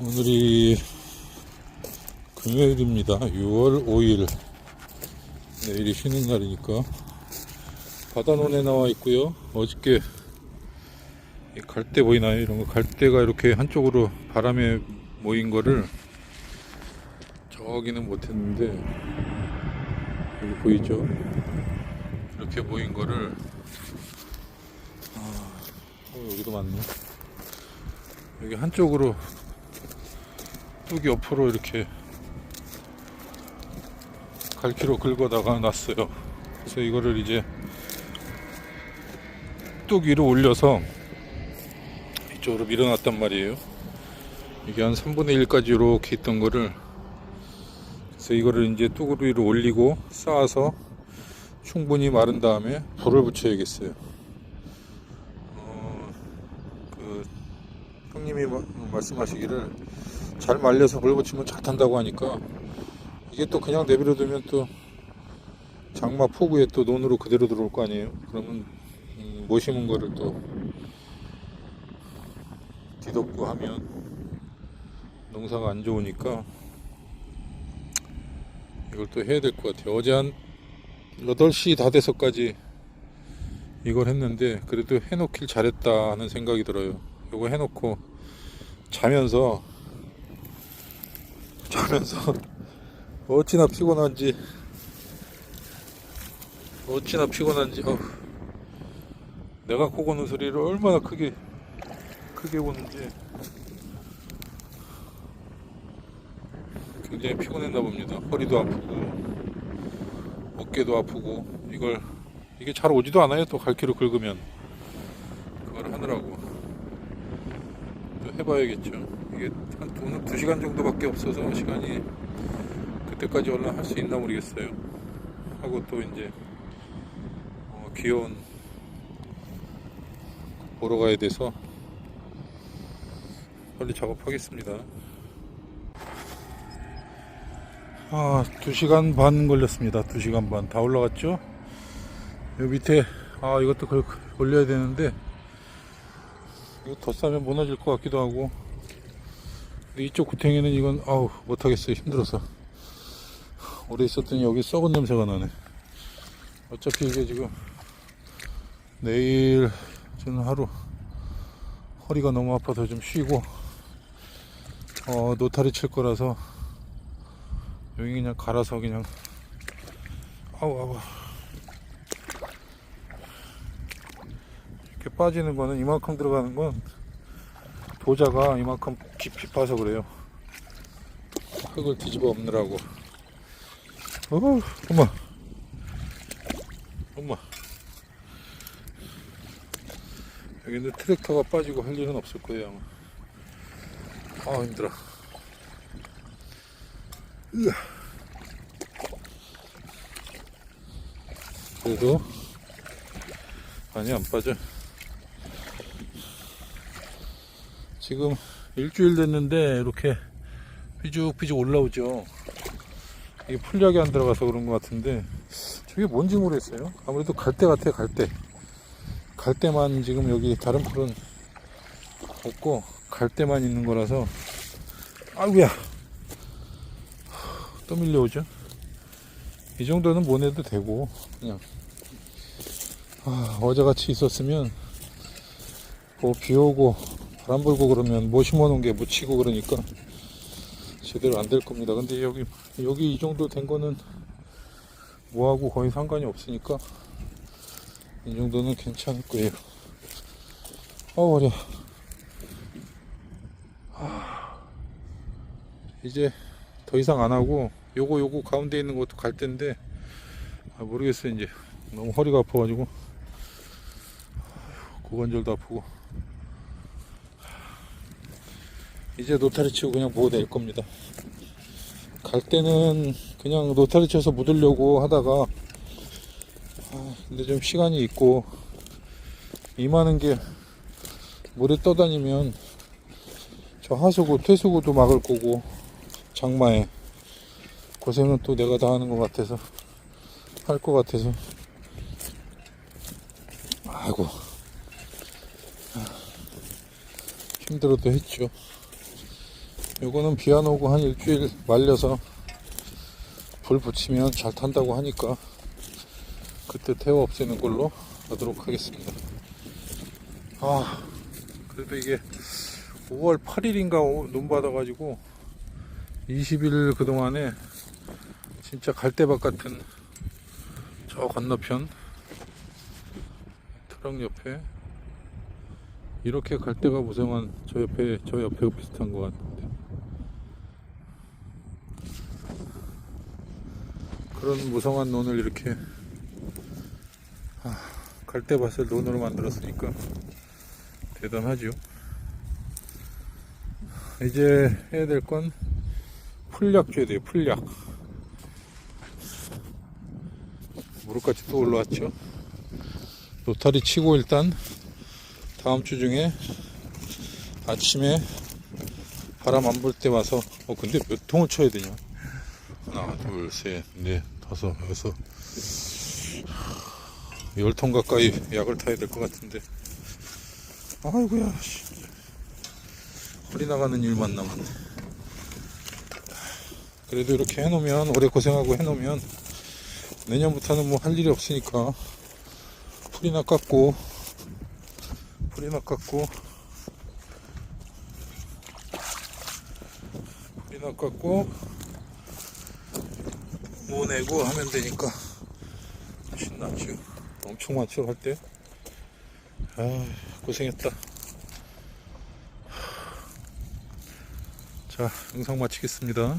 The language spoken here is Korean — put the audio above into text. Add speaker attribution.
Speaker 1: 오늘이 금요일입니다. 6월 5일. 내일이 쉬는 날이니까. 바다논에 나와 있고요. 어저께 이 갈대 보이나요? 이런 거 갈대가 이렇게 한쪽으로 바람에 모인 거를 저기는 못했는데 여기 보이죠? 이렇게 모인 거를 아, 어, 여기도 많네. 여기 한쪽으로 뚝이 옆으로 이렇게 갈키로 긁어다가 놨어요. 그래서 이거를 이제 뚝 위로 올려서 이쪽으로 밀어놨단 말이에요. 이게 한 3분의 1까지 이렇게 있던 거를 그래서 이거를 이제 뚝 위로 올리고 쌓아서 충분히 마른 다음에 불을 붙여야겠어요. 어, 그 형님이 마- 말씀하시기를 잘 말려서 불 붙이면 잘 탄다고 하니까 이게 또 그냥 내버려 두면 또 장마 폭우에 또 논으로 그대로 들어올 거 아니에요. 그러면 음, 못 심은 거를 또 뒤덮고 하면 농사가 안 좋으니까 이걸 또 해야 될 것 같아요. 어제 한 8시 다 돼서까지 이걸 했는데 그래도 해놓길 잘했다 하는 생각이 들어요. 이거 해놓고 자면서 자면서 어찌나 피곤한지 어찌나 피곤한지 어우, 내가 코 고는 소리를 얼마나 크게 크게 보는지 굉장히 피곤했나 봅니다. 허리도 아프고 어깨도 아프고 이걸 이게 잘 오지도 않아요. 또 갈퀴로 긁으면 그걸 하느라고 또 해봐야겠죠. 이게 한 오늘 2 시간 정도밖에 없어서 시간이 그때까지 얼른 할 수 있나 모르겠어요. 하고 또 이제 어, 귀여운 보러 가야 돼서 빨리 작업하겠습니다. 아, 2시간 반 걸렸습니다. 2시간 반. 다 올라갔죠? 여기 밑에, 아, 이것도 걸, 올려야 되는데, 이거 더 싸면 무너질 것 같기도 하고, 이쪽 구탱이는 이건, 아우, 못하겠어요. 힘들어서. 오래 있었더니 여기 썩은 냄새가 나네. 어차피 이게 지금, 내일, 저는 하루, 허리가 너무 아파서 좀 쉬고, 어, 노타리 칠 거라서, 여기 그냥 갈아서 그냥 아우 아우 이렇게 빠지는 거는 이만큼 들어가는 건 도자가 이만큼 깊이 파서 그래요. 흙을 뒤집어 엎느라고. 어우 엄마. 엄마. 여기는 트랙터가 빠지고 할 일은 없을 거예요 아마. 아 힘들어. 으아. 그래도 많이 안 빠져. 지금 일주일 됐는데 이렇게 삐죽삐죽 올라오죠. 이게 풀약이 안 들어가서 그런 것 같은데 저게 뭔지 모르겠어요. 아무래도 갈대 같아 갈대. 갈대만 지금 여기 다른 풀은 없고 갈대만 있는 거라서 아이고야 또 밀려오죠. 이 정도는 못 해도 되고 그냥 아, 어제같이 있었으면 뭐 비 오고 바람 불고 그러면 뭐 심어놓은 게 묻히고 그러니까 제대로 안 될 겁니다. 근데 여기 여기 이 정도 된 거는 뭐하고 거의 상관이 없으니까 이 정도는 괜찮을 거예요. 어 머리야. 아, 이제 더 이상 안 하고 요거 요거 가운데 있는 것도 갈 텐데 아, 모르겠어요 이제 너무 허리가 아파가지고 고관절도 아프고 이제 노타리 치고 그냥 뭐낼 겁니다. 갈 때는 그냥 노타리 쳐서 묻으려고 하다가 아, 근데 좀 시간이 있고 이만한 게 물에 떠다니면 저 하수구 퇴수구도 막을 거고 장마에 고생은 또 내가 다 하는 것 같아서 할 것 같아서. 아이고. 힘들어도 했죠 요거는 비 안 오고 한 일주일 말려서 불 붙이면 잘 탄다고 하니까 그때 태워 없애는 걸로 하도록 하겠습니다. 아, 그래도 이게 5월 8일인가 눈 받아가지고 20일 그동안에 진짜 갈대밭 같은 저 건너편 트럭 옆에 이렇게 갈대가 무성한 저 옆에 저 옆에 비슷한 것 같은데 그런 무성한 논을 이렇게 아, 갈대밭을 논으로 만들었으니까 대단하죠. 이제 해야 될 건 풀약 줘야 돼요. 풀약. 무릎까지 또 올라왔죠. 로타리 치고 일단 다음 주 중에 아침에 바람 안 불 때 와서 어 근데 몇 통을 쳐야 되냐? 하나, 둘, 셋, 넷, 다섯, 여섯 열통 가까이 약을 타야 될 것 같은데 아이고야 씨. 허리 나가는 일만 남았네 그래도 이렇게 해놓으면 오래 고생하고 해놓으면 내년부터는 뭐 할 일이 없으니까 풀이나 깎고 풀이나 깎고 풀이나 깎고 모내고 하면 되니까. 신나죠 엄청 많죠 할 때? 아 고생했다. 자 영상 마치겠습니다